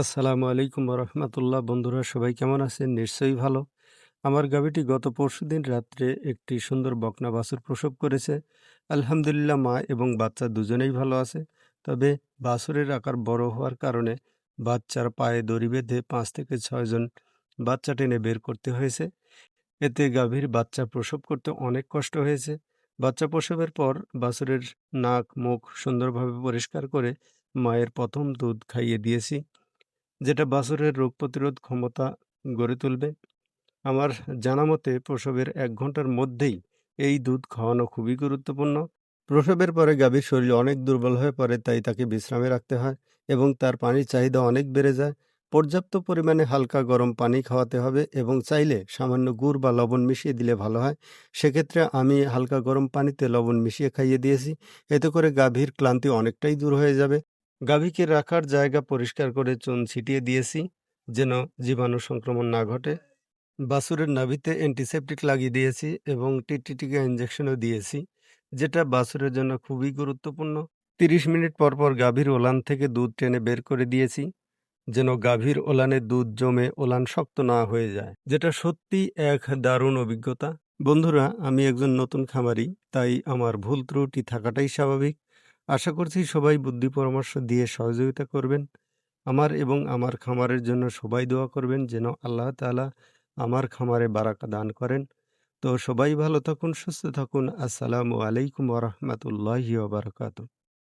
আসসালামু আলাইকুম রহমতুল্লাহ। বন্ধুরা, সবাই কেমন আছেন? নিশ্চয়ই ভালো। আমার গাভীটি গত পরশুদিন রাত্রে একটি সুন্দর বকনা বাছুর প্রসব করেছে। আলহামদুলিল্লাহ, মা এবং বাচ্চা দুজনেই ভালো আছে। তবে বাছুরের আকার বড় হওয়ার কারণে বাচ্চার পায়ে দড়ি বেঁধে পাঁচ থেকে ছয়জন বাচ্চা টেনে বের করতে হয়েছে। এতে গাভীর বাচ্চা প্রসব করতে অনেক কষ্ট হয়েছে। বাচ্চা প্রসবের পর বাছুরের নাক, মুখ সুন্দরভাবে পরিষ্কার করে মায়ের প্রথম দুধ খাইয়ে দিয়েছি। যেটা বাছুরের রোগ প্রতিরোধ ক্ষমতা গড়ে তুলবে। আমার জানা মতে প্রসবের এক ঘণ্টার মধ্যেই এই দুধ খাওয়ানো খুবই গুরুত্বপূর্ণ। প্রসবের পরে গাভীর শরীর অনেক দুর্বল হয়ে পড়ে, তাই তাকে বিশ্রামে রাখতে হয় এবং তার পানির চাহিদা অনেক বেড়ে যায়। পর্যাপ্ত পরিমাণে হালকা গরম পানি খাওয়াতে হবে এবং চাইলে সামান্য গুড় বা লবণ মিশিয়ে দিলে ভালো হয়। সেক্ষেত্রে আমি হালকা গরম পানিতে লবণ মিশিয়ে খাইয়ে দিয়েছি। এতে করে গাভীর ক্লান্তি অনেকটাই দূর হয়ে যাবে। গাভীকে রাখার জায়গা পরিষ্কার করে চুন ছিটিয়ে দিয়েছি যেন জীবাণু সংক্রমণ না ঘটে। বাছুরের নাভিতে অ্যান্টিসেপটিক লাগিয়ে দিয়েছি এবং টিটিটিকা ইঞ্জেকশনও দিয়েছি যেটা বাছুরের জন্য খুবই গুরুত্বপূর্ণ। ৩০ মিনিট পর, পর গাভীর ওলান থেকে দুধ টেনে বের করে দিয়েছি যেন গাভীর ওলানে দুধ জমে ওলান শক্ত না হয়ে যায়। যেটা সত্যিই এক দারুণ অভিজ্ঞতা। বন্ধুরা আমি একজন নতুন খামারি তাই আমার ভুল ত্রুটি থাকাটাই স্বাভাবিক। আশা করছি সবাই বুদ্ধি পরামর্শ দিয়ে সহযোগিতা করবেন। আমার এবং আমার খামারের জন্য সবাই দোয়া করবেন যেন আল্লাহ তালা আমার খামারে বারাকা দান করেন। তো সবাই ভালো থাকুন, সুস্থ থাকুন। আসসালামু আলাইকুম ওরহমতুল্লাহি বারাকাতুহু।